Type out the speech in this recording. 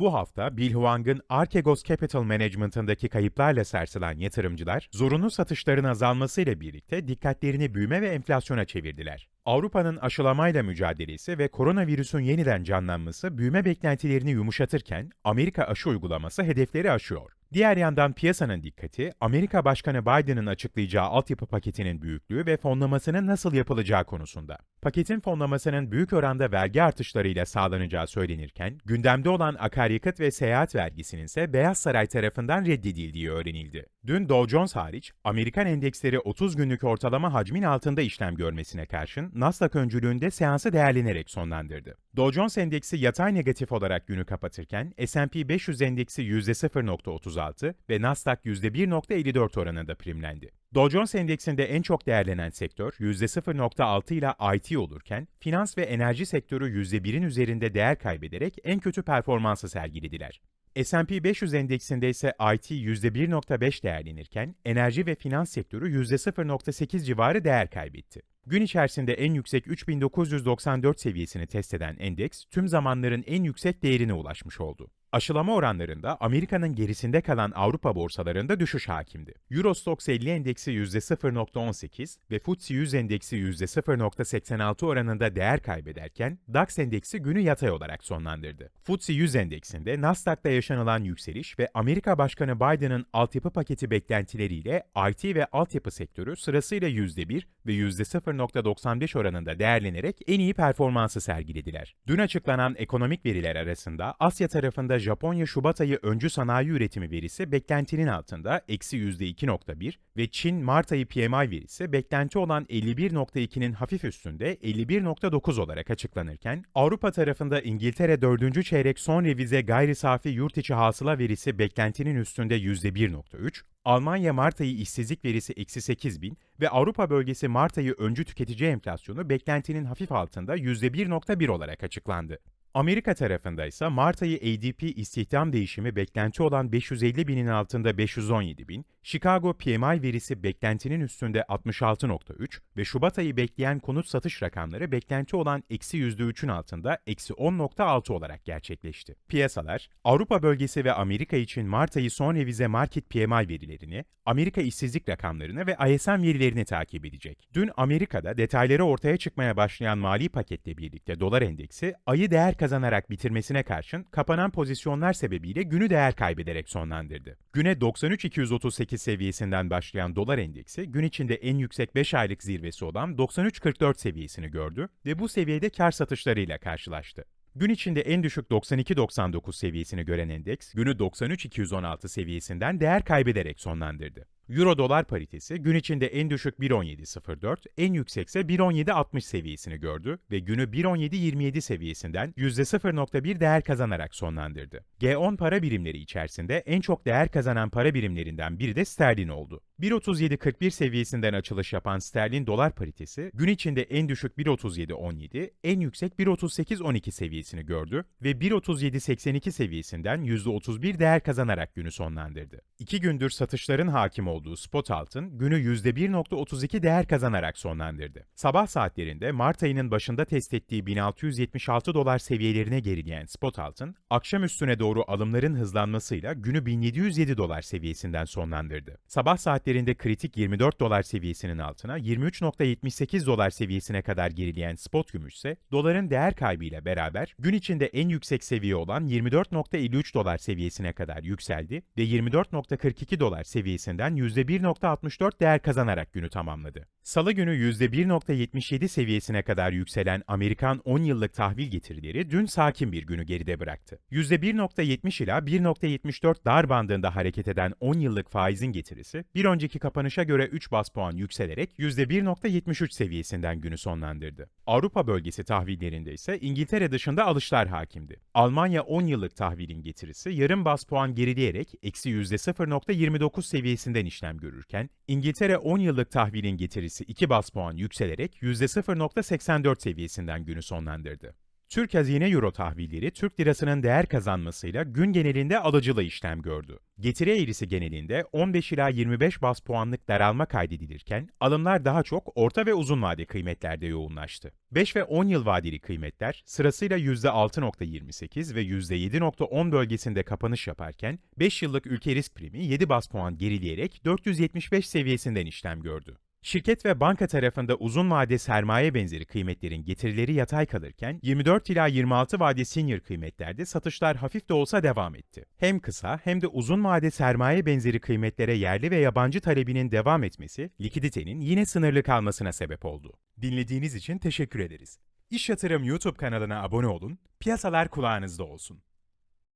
Bu hafta Bill Huang'ın Archegos Capital Management'ındaki kayıplarla sarsılan yatırımcılar, zorunlu satışların azalmasıyla birlikte dikkatlerini büyüme ve enflasyona çevirdiler. Avrupa'nın aşılamayla mücadelesi ve koronavirüsün yeniden canlanması büyüme beklentilerini yumuşatırken Amerika aşı uygulaması hedefleri aşıyor. Diğer yandan piyasanın dikkati, Amerika Başkanı Biden'ın açıklayacağı altyapı paketinin büyüklüğü ve fonlamasının nasıl yapılacağı konusunda. Paketin fonlamasının büyük oranda vergi artışlarıyla sağlanacağı söylenirken, gündemde olan akaryakıt ve seyahat vergisinin ise Beyaz Saray tarafından reddedildiği öğrenildi. Dün Dow Jones hariç, Amerikan endeksleri 30 günlük ortalama hacmin altında işlem görmesine karşın Nasdaq öncülüğünde seansı değerlenerek sonlandırdı. Dow Jones endeksi yatay negatif olarak günü kapatırken S&P 500 endeksi %0.36 ve Nasdaq %1.54 oranında primlendi. Dow Jones endeksinde en çok değerlenen sektör %0.6 ile IT olurken, finans ve enerji sektörü %1'in üzerinde değer kaybederek en kötü performansı sergilediler. S&P 500 endeksinde ise IT %1.5 değerlenirken, enerji ve finans sektörü %0.8 civarı değer kaybetti. Gün içerisinde en yüksek 3994 seviyesini test eden endeks, tüm zamanların en yüksek değerine ulaşmış oldu. Aşılama oranlarında Amerika'nın gerisinde kalan Avrupa borsalarında düşüş hakimdi. Eurostoxx 50 endeksi %0.18 ve FTSE 100 endeksi %0.86 oranında değer kaybederken DAX endeksi günü yatay olarak sonlandırdı. FTSE 100 endeksinde Nasdaq'ta yaşanılan yükseliş ve Amerika Başkanı Biden'ın altyapı paketi beklentileriyle IT ve altyapı sektörü sırasıyla %1 ve %0.95 oranında değerlenerek en iyi performansı sergilediler. Dün açıklanan ekonomik veriler arasında Asya tarafında Japonya Şubat ayı öncü sanayi üretimi verisi beklentinin altında eksi %2.1 ve Çin Mart ayı PMI verisi beklenti olan 51.2'nin hafif üstünde 51.9 olarak açıklanırken, Avrupa tarafında İngiltere 4. çeyrek son revize gayri safi yurt içi hasıla verisi beklentinin üstünde %1.3, Almanya Mart ayı işsizlik verisi eksi 8 bin ve Avrupa bölgesi Mart ayı öncü tüketici enflasyonu beklentinin hafif altında %1.1 olarak açıklandı. Amerika tarafında ise Mart ayı ADP istihdam değişimi beklenti olan 550 binin altında 517 bin, Chicago PMI verisi beklentinin üstünde 66.3 ve Şubat ayı bekleyen konut satış rakamları beklenti olan eksi %3'ün altında eksi 10.6 olarak gerçekleşti. Piyasalar, Avrupa bölgesi ve Amerika için Mart ayı son revize market PMI verilerini, Amerika işsizlik rakamlarını ve ISM verilerini takip edecek. Dün Amerika'da detayları ortaya çıkmaya başlayan mali paketle birlikte dolar endeksi ayı değer kazanarak bitirmesine karşın kapanan pozisyonlar sebebiyle günü değer kaybederek sonlandırdı. Güne 93.238 seviyesinden başlayan dolar endeksi gün içinde en yüksek 5 aylık zirvesi olan 93.44 seviyesini gördü ve bu seviyede kar satışlarıyla karşılaştı. Gün içinde en düşük 92.99 seviyesini gören endeks, günü 93.216 seviyesinden değer kaybederek sonlandırdı. Euro dolar paritesi gün içinde en düşük 1.17.04, en yüksekse 1.17.60 seviyesini gördü ve günü 1.17.27 seviyesinden %0.1 değer kazanarak sonlandırdı. G10 para birimleri içerisinde en çok değer kazanan para birimlerinden biri de sterlin oldu. 1.37.41 seviyesinden açılış yapan sterlin dolar paritesi gün içinde en düşük 1.37.17, en yüksek 1.38.12 seviyesini gördü ve 1.37.82 seviyesinden %31 değer kazanarak günü sonlandırdı. İki gündür satışların hakim olduğu spot altın günü %1.32 değer kazanarak sonlandırdı. Sabah saatlerinde Mart ayının başında test ettiği 1676 dolar seviyelerine gerileyen spot altın, akşam üstüne doğru alımların hızlanmasıyla günü 1707 dolar seviyesinden sonlandırdı. Sabah saatlerinde kritik 24 dolar seviyesinin altına 23.78 dolar seviyesine kadar gerileyen spot gümüş ise doların değer kaybıyla beraber gün içinde en yüksek seviye olan 24.53 dolar seviyesine kadar yükseldi ve 24.42 dolar seviyesinden %1.64 değer kazanarak günü tamamladı. Salı günü %1.77 seviyesine kadar yükselen Amerikan 10 yıllık tahvil getirileri dün sakin bir günü geride bıraktı. %1.70 ila 1.74 dar bandında hareket eden 10 yıllık faizin getirisi bir önceki kapanışa göre 3 bas puan yükselerek %1.73 seviyesinden günü sonlandırdı. Avrupa bölgesi tahvillerinde ise İngiltere dışında alışlar hakimdi. Almanya 10 yıllık tahvilin getirisi yarım bas puan gerileyerek eksi %0.29 seviyesinden işlem görürken, İngiltere 10 yıllık tahvilin getirisi 2 bas puan yükselerek %0.84 seviyesinden günü sonlandırdı. Türk hazine euro tahvilleri Türk lirasının değer kazanmasıyla gün genelinde alıcılı işlem gördü. Getiri eğrisi genelinde 15 ila 25 bas puanlık daralma kaydedilirken alımlar daha çok orta ve uzun vade kıymetlerde yoğunlaştı. 5 ve 10 yıl vadeli kıymetler sırasıyla %6.28 ve %7.10 bölgesinde kapanış yaparken 5 yıllık ülke risk primi 7 bas puan gerileyerek 475 seviyesinden işlem gördü. Şirket ve banka tarafında uzun vade sermaye benzeri kıymetlerin getirileri yatay kalırken 24 ila 26 vade senior kıymetlerde satışlar hafif de olsa devam etti. Hem kısa hem de uzun vade sermaye benzeri kıymetlere yerli ve yabancı talebinin devam etmesi likiditenin yine sınırlı kalmasına sebep oldu. Dinlediğiniz için teşekkür ederiz. İş Yatırım YouTube kanalına abone olun, piyasalar kulağınızda olsun.